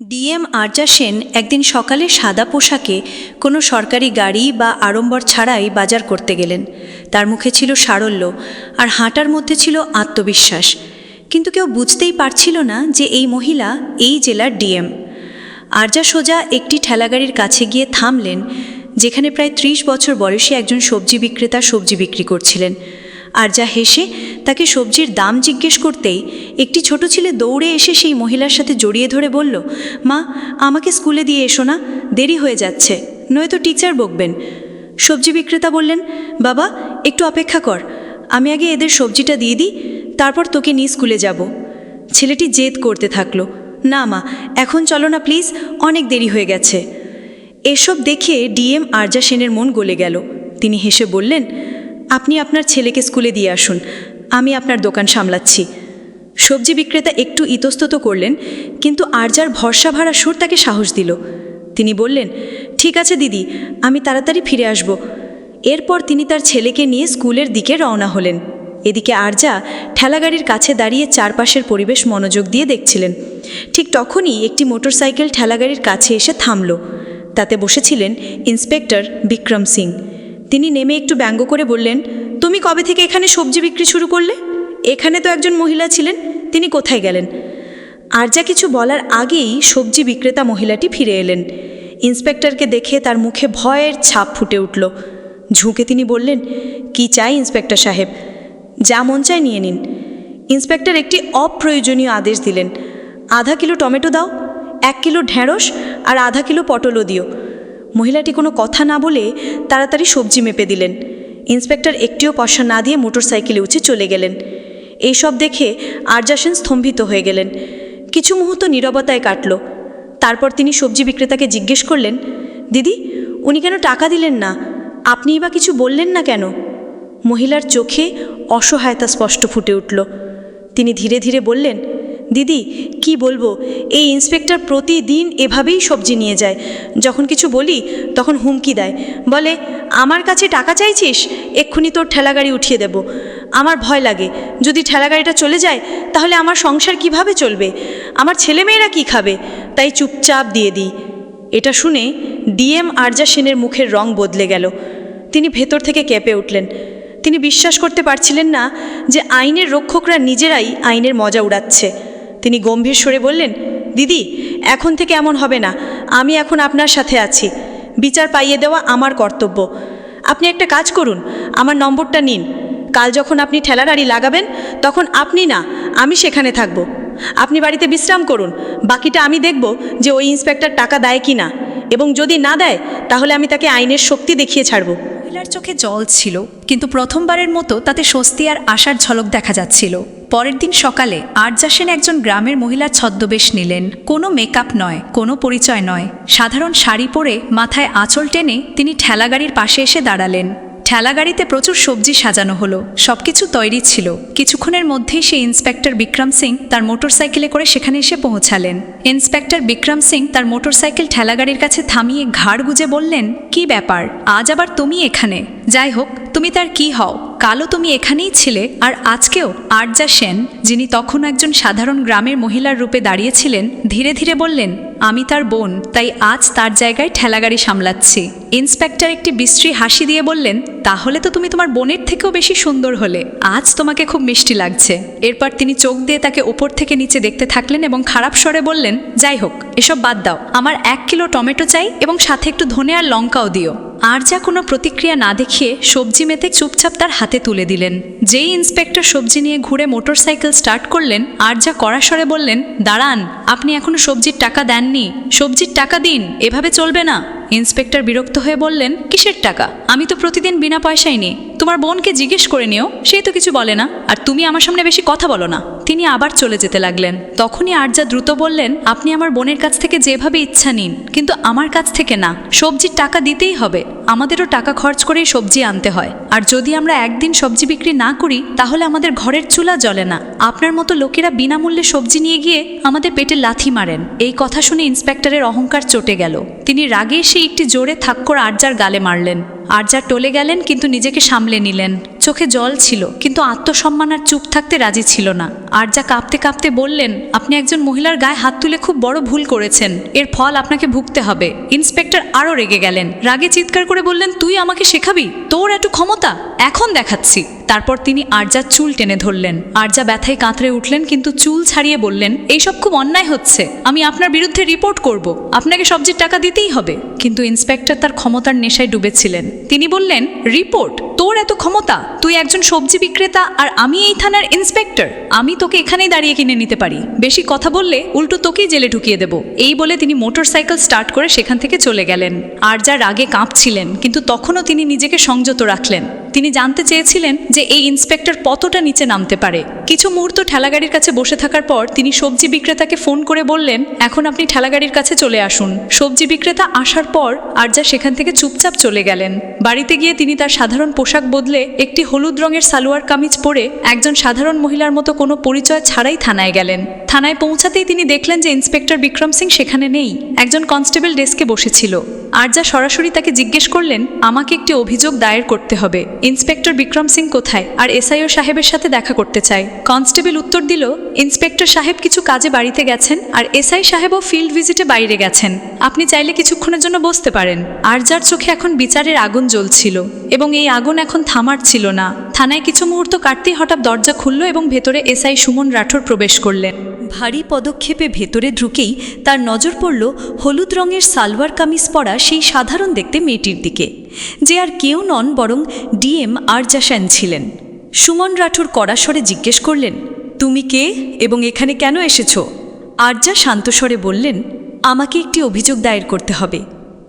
DM Arza Sen একদিন সকালে সাদা পোশাকে কোনো সরকারি গাড়ি বা আড়ম্বর ছাড়াই বাজার করতে গেলেন। তার মুখে ছিল সারল্য আর হাঁটার মধ্যে ছিল আত্মবিশ্বাস। কিন্তু কেউ বুঝতেই পারছিল না যে এই মহিলা এই জেলার ডিএম আরজা সোজা একটি ঠেলাগাড়ির কাছে গিয়ে থামলেন, যেখানে প্রায় ত্রিশ বছর বয়সী একজন সবজি বিক্রেতা সবজি বিক্রি করছিলেন। আরজা হেসে তাকে সবজির দাম জিজ্ঞেস করতেই একটি ছোট ছেলে দৌড়ে এসে সেই মহিলার সাথে জড়িয়ে ধরে বলল, মা, আমাকে স্কুলে দিয়ে এসো না, দেরি হয়ে যাচ্ছে, নয়তো টিচার বকবেন। সবজি বিক্রেতা বললেন, বাবা, একটু অপেক্ষা কর, আমি আগে এদের সবজিটা দিয়ে দিই, তারপর তোকে নিয়ে স্কুলে যাব। ছেলেটি জেদ করতে থাকল, না মা, এখন চলো না প্লিজ, অনেক দেরি হয়ে গেছে। এসব দেখে ডিএম আরজা সেনের মন গলে গেল। তিনি হেসে বললেন আপনি আপনার ছেলেকে স্কুলে দিয়ে আসুন। আমি আপনার দোকান সামলাচ্ছি। সবজি বিক্রেতা একটু ইতস্তত করলেন, কিন্তু আরজার ভরসা ভাড়া সুর তাকে সাহস দিল। তিনি বললেন, ঠিক আছে দিদি, আমি তাড়াতাড়ি ফিরে আসব। এরপর তিনি তার ছেলেকে নিয়ে স্কুলের দিকে রওনা হলেন। এদিকে আরজা ঠেলাগাড়ির কাছে দাঁড়িয়ে চারপাশের পরিবেশ মনোযোগ দিয়ে দেখছিলেন। ঠিক তখনই একটি মোটরসাইকেল ঠেলাগাড়ির কাছে এসে থামল। তাতে বসেছিলেন ইন্সপেক্টর বিক্রম সিং। তিনি নেমে একটু ব্যঙ্গ করে বললেন, তুমি কবে থেকে এখানে সবজি বিক্রি শুরু করলে? এখানে তো একজন মহিলা ছিলেন, তিনি কোথায় গেলেন? আর যা কিছু বলার আগেই সবজি বিক্রেতা মহিলাটি ফিরে এলেন। ইন্সপেক্টরকে দেখে তার মুখে ভয়ের ছাপ ফুটে উঠল। ঝুঁকে তিনি বললেন, কি চাই ইন্সপেক্টর সাহেব? যা মন চায় নিয়ে নিন। ইন্সপেক্টর একটি অপ্রয়োজনীয় আদেশ দিলেন, আধা কিলো টমেটো দাও, এক কিলো ঢেঁড়স আর আধা কিলো পটলও দিও। মহিলাটি কোনো কথা না বলে তাড়াতাড়ি সবজি মেপে দিলেন। ইন্সপেক্টর একটিও পয়সা না দিয়ে মোটরসাইকেলে উঠে চলে গেলেন। এইসব দেখে আরজা সেন স্তম্ভিত হয়ে গেলেন। কিছু মুহূর্ত নীরবতায় কাটল। তারপর তিনি সবজি বিক্রেতাকে জিজ্ঞেস করলেন, দিদি, উনি কেন টাকা দিলেন না? আপনিই বা কিছু বললেন না কেন? মহিলার চোখে অসহায়তা স্পষ্ট ফুটে উঠল। তিনি ধীরে ধীরে বললেন দিদি, কি বলব? এই ইন্সপেক্টর প্রতিদিন এভাবেই সবজি নিয়ে যায়। যখন কিছু বলি, তখন হুমকি দেয়। বলে, আমার কাছে টাকা চাইছিস? এক্ষুনি তোর ঠেলাগাড়ি উঠিয়ে দেব। আমার ভয় লাগে। যদি ঠেলাগাড়িটা চলে যায়, তাহলে আমার সংসার কীভাবে চলবে? আমার ছেলেমেয়েরা কি খাবে? তাই চুপচাপ দিয়ে দিই। এটা শুনে ডিএম আরজা সেনের মুখের রং বদলে গেল। তিনি ভেতর থেকে কেঁপে উঠলেন। তিনি বিশ্বাস করতে পারছিলেন না যে আইনের রক্ষকরা নিজেরাই আইনের মজা উড়াচ্ছে। তিনি গম্ভীর স্বরে বললেন, দিদি, এখন থেকে এমন হবে না। আমি এখন আপনার সাথে আছি। বিচার পাইয়ে দেওয়া আমার কর্তব্য। আপনি একটা কাজ করুন, আমার নম্বরটা নিন। কাল যখন আপনি ঠেলারাড়ি লাগাবেন, তখন আপনি না, আমি সেখানে থাকব। আপনি বাড়িতে বিশ্রাম করুন। বাকিটা আমি দেখব যে ওই ইন্সপেক্টর টাকা দেয় কি না এবং যদি না দেয়, তাহলে আমি তাকে আইনের শক্তি দেখিয়ে ছাড়ব। মহিলার চোখে জল ছিল, কিন্তু প্রথমবারের মতো তাতে স্বস্তি আর আশার ঝলক দেখা যাচ্ছিল। পরের দিন সকালে আর্যাসেন সেন একজন গ্রামের মহিলার ছদ্মবেশ নিলেন। কোনো মেকআপ নয়, কোনো পরিচয় নয়। সাধারণ শাড়ি পরে মাথায় আঁচল টেনে তিনি ঠেলাগাড়ির পাশে এসে দাঁড়ালেন। ঠেলাগাড়িতে প্রচুর সবজি সাজানো হলো। সবকিছু তৈরি ছিল। কিছুক্ষণের মধ্যেই সেই ইন্সপেক্টর বিক্রম সিং তার মোটরসাইকেলে করে সেখানে এসে পৌঁছালেন। ইন্সপেক্টর বিক্রম সিং তার মোটর মোটরসাইকেল ঠেলাগাড়ির কাছে থামিয়ে ঘাড় গুজে বললেন, কি ব্যাপার? আজ আবার তুমি এখানে? যাই হোক, তুমি তার কি হও? কালও তুমি এখানেই ছিলে, আর আজকেও আরজা সেন, যিনি তখন একজন সাধারণ গ্রামের মহিলার রূপে দাঁড়িয়েছিলেন, ধীরে ধীরে বললেন, আমি তার বোন, তাই আজ তার জায়গায় ঠেলাগাড়ি সামলাচ্ছি। ইন্সপেক্টর একটি বিশ্রী হাসি দিয়ে বললেন, তাহলে তো তুমি তোমার বোনের থেকেও বেশি সুন্দর হলে, আজ তোমাকে খুব মিষ্টি লাগছে। এরপর তিনি চোখ দিয়ে তাকে ওপর থেকে নিচে দেখতে থাকলেন এবং খারাপ স্বরে বললেন, যাই হোক, এসব বাদ দাও, আমার এক কিলো টমেটো চাই এবং সাথে একটু ধনে আর লঙ্কাও দিও। আর যা কোনো প্রতিক্রিয়া না দেখিয়ে সবজি মেতে চুপচাপ তার হাতে তুলে দিলেন। যেই ইন্সপেক্টর সবজি নিয়ে ঘুরে মোটরসাইকেল স্টার্ট করলেন আর যা কড়াসরে বললেন, দাঁড়ান, আপনি এখনও সবজির টাকা দেননি। সবজির টাকা দিন, এভাবে চলবে না। ইন্সপেক্টর বিরক্ত হয়ে বললেন, কিসের টাকা? আমি তো প্রতিদিন বিনা পয়সায় নিই তোমার বোনকে জিজ্ঞেস করে নিও সেই তো কিছু বলে না, আর তুমি আমার সামনে বেশি কথা বলো না। তিনি আবার চলে যেতে লাগলেন। তখনই আর্যা দ্রুত বললেন, আপনি আমার বোনের কাছ থেকে যেভাবে ইচ্ছা নিন, কিন্তু আমার কাছ থেকে না। সবজির টাকা দিতেই হবে। আমাদেরও টাকা খরচ করেই সবজি আনতে হয়। আর যদি আমরা একদিন সবজি বিক্রি না করি, তাহলে আমাদের ঘরের চুলা জ্বলে না। আপনার মতো লোকেরা বিনামূল্যে সবজি নিয়ে গিয়ে আমাদের পেটে লাথি মারেন। এই কথা শুনে ইন্সপেক্টরের অহংকার চটে গেল। তিনি রাগে এসে একটি জোরে থাক্কর আর্যার গালে মারলেন। আরজা টলে গেলেন, কিন্তু নিজেকে সামলে নিলেন। চোখে জল ছিল, কিন্তু আত্মসম্মান আর চুপ থাকতে রাজি ছিল না। আর যা কাঁপতে কাঁপতে বললেন, আপনি একজন মহিলার গায়ে হাত তুলে খুব বড় ভুল করেছেন। এর ফল আপনাকে ভুগতে হবে। ইন্সপেক্টর আরও রেগে গেলেন। রাগে চিৎকার করে বললেন, তুই আমাকে শেখাবি? তোর এত ক্ষমতা? এখন দেখাচ্ছি। তারপর তিনি আরজার চুল টেনে ধরলেন। আরজা ব্যথায় কাঁতরে উঠলেন, কিন্তু চুল ছাড়িয়ে বললেন এইসব খুব অন্যায় হচ্ছে। আমি আপনার বিরুদ্ধে রিপোর্ট করব। আপনাকে সবজির টাকা দিতেই হবে। কিন্তু ইন্সপেক্টর তার ক্ষমতার নেশায় ডুবেছিলেন। তিনি বললেন, রিপোর্ট? তোর এত ক্ষমতা? তুই একজন সবজি বিক্রেতা আর আমি এই থানার ইন্সপেক্টর। আমি তোকে এখানেই দাঁড়িয়ে কিনে নিতে পারি। বেশি কথা বললে উল্টো তোকেই জেলে ঢুকিয়ে দেব। এই বলে তিনি মোটরসাইকেল স্টার্ট করে সেখান থেকে চলে গেলেন। আর যা রাগে কাঁপছিলেন, কিন্তু তখনও তিনি নিজেকে সংযত রাখলেন। তিনি জানতে চেয়েছিলেন যে এই ইন্সপেক্টর কতটা নিচে নামতে পারে। কিছু মুহূর্ত ঠেলাগাড়ির কাছে বসে থাকার পর তিনি সবজি বিক্রেতাকে ফোন করে বললেন, এখন আপনি ঠেলাগাড়ির কাছে চলে আসুন। সবজি বিক্রেতা আসার পর আরজা সেখান থেকে চুপচাপ চলে গেলেন। বাড়িতে গিয়ে তিনি তার সাধারণ পোশাক বদলে একটি হলুদ রঙের সালোয়ার কামিজ পরে একজন সাধারণ মহিলার মতো কোনো পরিচয় ছাড়াই থানায় গেলেন। থানায় পৌঁছাতেই তিনি দেখলেন যে ইন্সপেক্টর বিক্রম সিং সেখানে নেই। একজন কনস্টেবল ডেস্কে বসেছিল। আরজা সরাসরি তাকে জিজ্ঞেস করলেন, আমাকে একটি অভিযোগ দায়ের করতে হবে। ইন্সপেক্টর বিক্রম সিং কোথায়? আর এসআইও সাহেবের সাথে দেখা করতে চায় কনস্টেবল উত্তর দিল, ইন্সপেক্টর সাহেব কিছু কাজে বাড়িতে গেছেন, আর এসআই সাহেবও ফিল্ড ভিজিটে বাইরে গেছেন। আপনি চাইলে কিছুক্ষণের জন্য বসতে পারেন। আর যার চোখে এখন বিচারের আগুন জ্বলছিল, এবং এই আগুন এখন থামার ছিল না। থানায় কিছু মুহূর্ত কাটতেই হঠাৎ দরজা খুলল এবং ভেতরে এসআই সুমন রাঠোর প্রবেশ করলেন। ভারী পদক্ষেপে ভেতরে ঢুকেই তার নজর পড়ল, হলুদ রঙের সালোয়ার কামিজ পরা সেই সাধারণ দেখতে মেয়েটির দিকে। যে আর কেউ নন, বরং ডিএম আরজা সেন ছিলেন সুমন রাঠোর কড়াস্বরে জিজ্ঞেস করলেন, তুমি কে এবং এখানে কেন এসেছ? আরজা শান্তস্বরে বললেন, আমাকে একটি অভিযোগ দায়ের করতে হবে।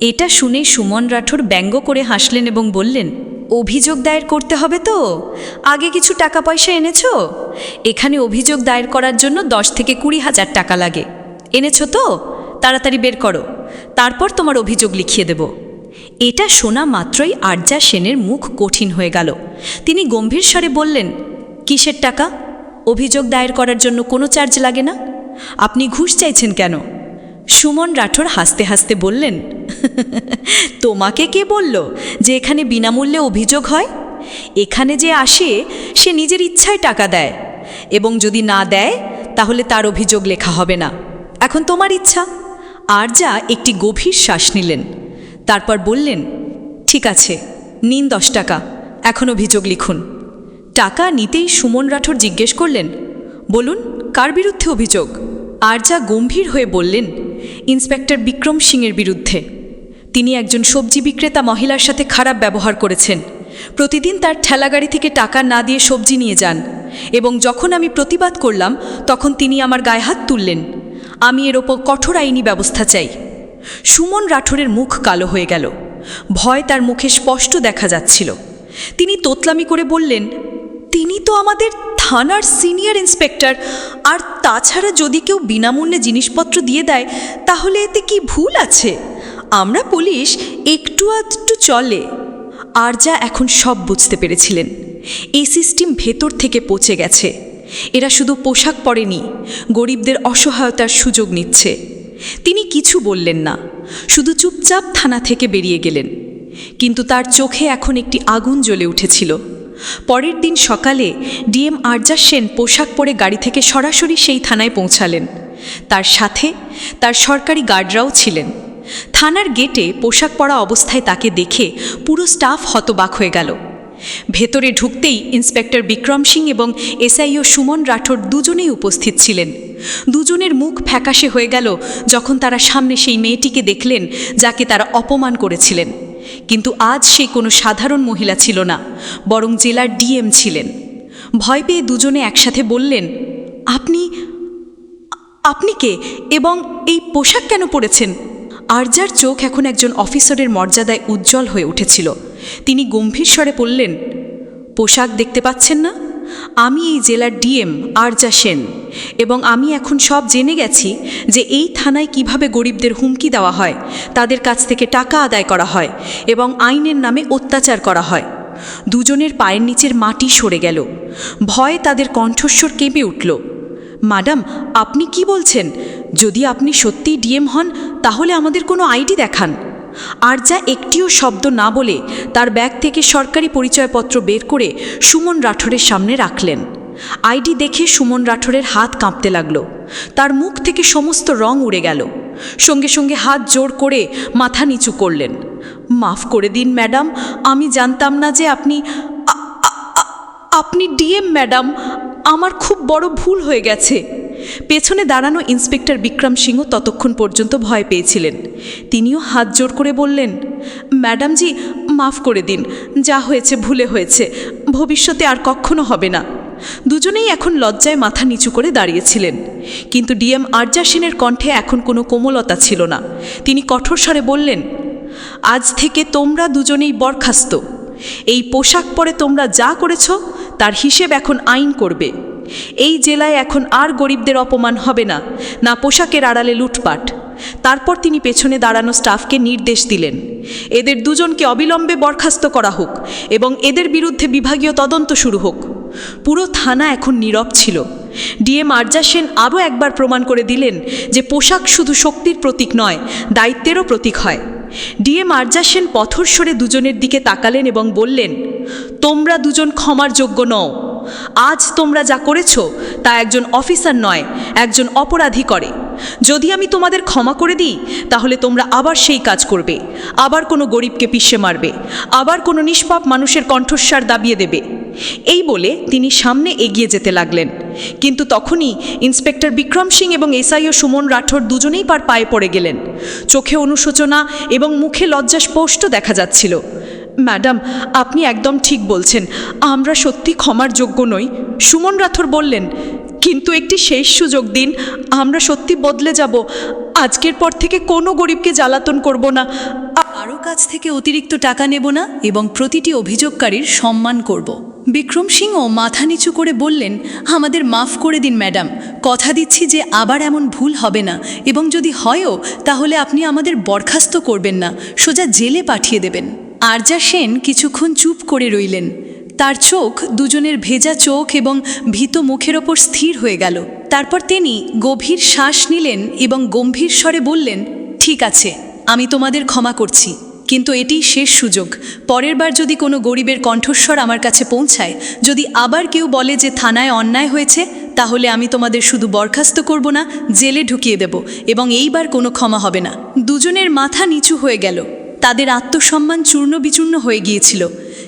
এটা শুনে সুমন রাঠোর ব্যঙ্গ করে হাসলেন এবং বললেন, অভিযোগ দায়ের করতে হবে তো? আগে কিছু টাকা পয়সা এনেছ? এখানে অভিযোগ দায়ের করার জন্য দশ থেকে কুড়ি হাজার টাকা লাগে। এনেছো তো? তাড়াতাড়ি বের করো। তারপর তোমার অভিযোগ লিখিয়ে দেব। এটা শোনা মাত্রই আর্যা সেনের মুখ কঠিন হয়ে গেল। তিনি গম্ভীর স্বরে বললেন, কিসের টাকা? অভিযোগ দায়ের করার জন্য কোনো চার্জ লাগে না? আপনি ঘুষ চাইছেন কেন? সুমন রাঠোর হাসতে হাসতে বললেন, তোমাকে কে বলল যে এখানে বিনামূল্যে অভিযোগ হয়? এখানে যে আসে, সে নিজের ইচ্ছায় টাকা দেয়। এবং যদি না দেয়, তাহলে তার অভিযোগ লেখা হবে না। এখন তোমার ইচ্ছা। আর যা একটি গভীর শ্বাস নিলেন। তারপর বললেন, ঠিক আছে, নিন দশ টাকা। এখন অভিযোগ লিখুন। টাকা নিতেই সুমন রাঠোর জিজ্ঞেস করলেন, বলুন, কার বিরুদ্ধে অভিযোগ? আর যা গম্ভীর হয়ে বললেন, ইন্সপেক্টর বিক্রম সিংয়ের বিরুদ্ধে। তিনি একজন সবজি বিক্রেতা মহিলার সাথে খারাপ ব্যবহার করেছেন। প্রতিদিন তার ঠেলাগাড়ি থেকে টাকা না দিয়ে সবজি নিয়ে যান এবং যখন আমি প্রতিবাদ করলাম, তখন তিনি আমার গায়ে হাত তুললেন। আমি এর ওপর কঠোর আইনি ব্যবস্থা চাই। সুমন রাঠোরের মুখ কালো হয়ে গেল। ভয় তার মুখে স্পষ্ট দেখা যাচ্ছিল। তিনি তোতলামি করে বললেন, তিনি তো আমাদের থানার সিনিয়র ইন্সপেক্টর, আর তাছাড়া যদি কেউ বিনামূল্যে জিনিসপত্র দিয়ে দেয়, তাহলে এতে কি ভুল আছে? আমরা পুলিশ একটু আধটু চলে। আর যা এখন সব বুঝতে পেরেছিলেন। এই সিস্টেম ভেতর থেকে পচে গেছে। এরা শুধু পোশাক পরেনি, গরিবদের অসহায়তার সুযোগ নিচ্ছে। তিনি কিছু বললেন না, শুধু চুপচাপ থানা থেকে বেরিয়ে গেলেন। কিন্তু তার চোখে এখন একটি আগুন জ্বলে উঠেছিল। পরের দিন সকালে ডিএম আরজা সেন পোশাক পরে গাড়ি থেকে সরাসরি সেই থানায় পৌঁছালেন। তার সাথে তার সরকারি গার্ডরাও ছিলেন। থানার গেটে পোশাক পরা অবস্থায় তাকে দেখে পুরো স্টাফ হতবাক হয়ে গেল। ভেতরে ঢুকতেই ইন্সপেক্টর বিক্রম সিং এবং এসআইও সুমন রাঠোর দুজনেই উপস্থিত ছিলেন। দুজনের মুখ ফ্যাকাশে হয়ে গেল যখন তারা সামনে সেই মেয়েটিকে দেখলেন, যাকে তারা অপমান করেছিলেন। কিন্তু আজ সে কোনো সাধারণ মহিলা ছিল না, বরং জেলার ডিএম ছিলেন। ভয় পেয়ে দুজনে একসাথে বললেন, আপনি আপনি কে? এবং এই পোশাক কেন পরেছেন? আরজার চোখ এখন একজন অফিসারের মর্যাদায় উজ্জ্বল হয়ে উঠেছিল। তিনি গম্ভীর স্বরে বললেন, পোশাক দেখতে পাচ্ছেন না? আমি এই জেলার ডিএম আরজা সেন, এবং আমি এখন সব জেনে গেছি যে এই থানায় কীভাবে গরিবদের হুমকি দেওয়া হয়, তাদের কাছ থেকে টাকা আদায় করা হয়, এবং আইনের নামে অত্যাচার করা হয়। দুজনের পায়ের নিচের মাটি সরে গেল। ভয়ে তাদের কণ্ঠস্বর কেঁপে উঠল। ম্যাডাম, আপনি কি বলছেন? যদি আপনি সত্যিই ডিএম হন, তাহলে আমাদের কোনো আইডি দেখান। আর যা একটিও শব্দ না বলে তার ব্যাগ থেকে সরকারি পরিচয়পত্র বের করে সুমন রাঠোরের সামনে রাখলেন। আইডি দেখে সুমন রাঠোরের হাত কাঁপতে লাগল। তার মুখ থেকে সমস্ত রং উড়ে গেল। সঙ্গে সঙ্গে হাত জোর করে মাথা নিচু করলেন। মাফ করে দিন, ম্যাডাম। আমি জানতাম না যে আপনি আপনি ডিএম, ম্যাডাম। আমার খুব বড় ভুল হয়ে গেছে। পেছনে দাঁড়ানো ইন্সপেক্টর বিক্রম সিংহ ততক্ষণ পর্যন্ত ভয় পেয়েছিলেন। তিনিও হাত জোর করে বললেন, ম্যাডামজি, মাফ করে দিন, যা হয়েছে ভুলে হয়েছে, ভবিষ্যতে আর কখনো হবে না। দুজনেই এখন লজ্জায় মাথা নিচু করে দাঁড়িয়েছিলেন। কিন্তু ডিএম আরজা সেনের কণ্ঠে এখন কোনো কোমলতা ছিল না। তিনি কঠোর স্বরে বললেন, আজ থেকে তোমরা দুজনেই বরখাস্ত। এই পোশাক পরে তোমরা যা করেছ, তার হিসেব এখন আইন করবে। এই জেলায় এখন আর গরিবদের অপমান হবে না। না পোশাকের আড়ালে লুটপাট। তারপর তিনি পেছনে দাঁড়ানো স্টাফকে নির্দেশ দিলেন। এদের দুজনকে অবিলম্বে বরখাস্ত করা হোক এবং এদের বিরুদ্ধে বিভাগীয় তদন্ত শুরু হোক। পুরো থানা এখন নীরব ছিল। ডিএম আরজা সেন আরও একবার প্রমাণ করে দিলেন যে পোশাক শুধু শক্তির প্রতীক নয়, দায়িত্বেরও প্রতীক হয়। ডিএম আরজা সেন পথর সরে দুজনের দিকে তাকালেন এবং বললেন, তোমরা দুজন ক্ষমার যোগ্য নও। আজ তোমরা যা করেছ তা একজন অফিসার নয়, একজন অপরাধী করে। যদি আমি তোমাদের ক্ষমা করে দিই, তাহলে তোমরা আবার সেই কাজ করবে। আবার কোনো গরিবকে পিষে মারবে। আবার কোনো নিষ্পাপ মানুষের কণ্ঠস্বার দাবিয়ে দেবে। এই বলে তিনি সামনে এগিয়ে যেতে লাগলেন। কিন্তু তখনই ইন্সপেক্টর বিক্রম সিং এবং এসআইও সুমন রাঠোর দুজনেই পার পায়ে পড়ে গেলেন। চোখে অনুশোচনা এবং মুখে লজ্জা স্পষ্ট দেখা যাচ্ছিল। ম্যাডাম, আপনি একদম ঠিক বলছেন। আমরা সত্যি ক্ষমার যোগ্য নই। সুমন রাঠোর বললেন, কিন্তু একটি শেষ সুযোগ দিন, আমরা সত্যি বদলে যাব। আজকের পর থেকে কোনো গরিবকে জ্বালাতন করব না। কারও কাছ থেকে অতিরিক্ত টাকা নেব না এবং প্রতিটি অভিযোগকারীর সম্মান করব। বিক্রম সিংহ মাথা নিচু করে বললেন, আমাদের মাফ করে দিন, ম্যাডাম। কথা দিচ্ছি যে আবার এমন ভুল হবে না। এবং যদি হয়ও, তাহলে আপনি আমাদের বরখাস্ত করবেন না। সোজা জেলে পাঠিয়ে দেবেন। আরজা সেন কিছুক্ষণ চুপ করে রইলেন। তার চোখ দুজনের ভেজা চোখ এবং ভীত মুখের ওপর স্থির হয়ে গেল। তারপর তিনি গভীর শ্বাস নিলেন এবং গম্ভীর স্বরে বললেন, ঠিক আছে, আমি তোমাদের ক্ষমা করছি, কিন্তু এটি শেষ সুযোগ। পরের বার যদি কোনো গরিবের কণ্ঠস্বর আমার কাছে পৌঁছায়, যদি আবার কেউ বলে যে থানায় অন্যায় হয়েছে, তাহলে আমি তোমাদের শুধু বরখাস্ত করব না, জেলে ঢুকিয়ে দেব এবং এইবার কোনো ক্ষমা হবে না। দুজনের মাথা নিচু হয়ে গেল। তাদের আত্মসম্মান চূর্ণ বিচূর্ণ হয়ে গিয়েছিল,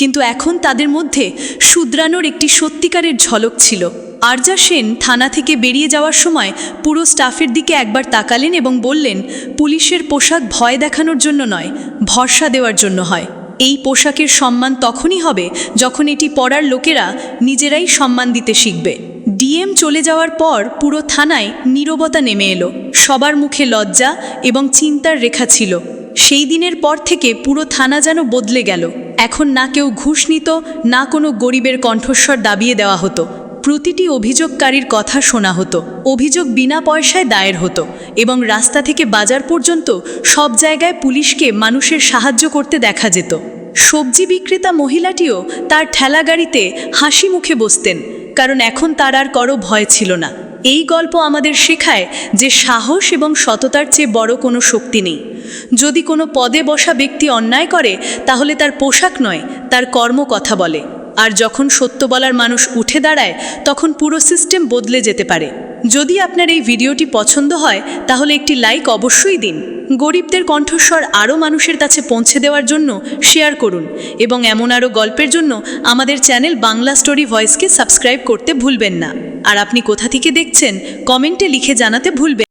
কিন্তু এখন তাদের মধ্যে শুদ্রানোর একটি সত্যিকারের ঝলক ছিল। আরজা সেন থানা থেকে বেরিয়ে যাওয়ার সময় পুরো স্টাফের দিকে একবার তাকালেন এবং বললেন, পুলিশের পোশাক ভয় দেখানোর জন্য নয়, ভরসা দেওয়ার জন্য হয়। এই পোশাকের সম্মান তখনই হবে যখন এটি পড়ার লোকেরা নিজেরাই সম্মান দিতে শিখবে। ডিএম চলে যাওয়ার পর পুরো থানায় নীরবতা নেমে এলো। সবার মুখে লজ্জা এবং চিন্তার রেখা ছিল। সেই দিনের পর থেকে পুরো থানা যেন বদলে গেল। এখন না কেউ ঘুষ নিত, না কোনো গরিবের কণ্ঠস্বর দাবিয়ে দেওয়া হতো। প্রতিটি অভিযোগকারীর কথা শোনা হতো। অভিযোগ বিনা পয়সায় দায়ের হতো এবং রাস্তা থেকে বাজার পর্যন্ত সব জায়গায় পুলিশকে মানুষের সাহায্য করতে দেখা যেত। সবজি বিক্রেতা মহিলাটিও তার ঠেলা গাড়িতে হাসি মুখে বসতেন, কারণ এখন তার আর করো ভয় ছিল না। এই গল্প আমাদের শেখায় যে সাহস এবং সততার চেয়ে বড় কোনো শক্তি নেই। যদি কোনো পদে বসা ব্যক্তি অন্যায় করে, তাহলে তার পোশাক নয়, তার কর্ম কথা বলে। আর যখন সত্য বলার মানুষ উঠে দাঁড়ায়, তখন পুরো সিস্টেম বদলে যেতে পারে। যদি আপনার এই ভিডিওটি পছন্দ হয়, তাহলে একটি লাইক অবশ্যই দিন। গরিবদের কণ্ঠস্বর আরও মানুষের কাছে পৌঁছে দেওয়ার জন্য শেয়ার করুন এবং এমন আরও গল্পের জন্য আমাদের চ্যানেল বাংলা স্টোরি ভয়েসকে সাবস্ক্রাইব করতে ভুলবেন না। আর আপনি কোথা থেকে দেখছেন, কমেন্টে লিখে জানাতে ভুলবেন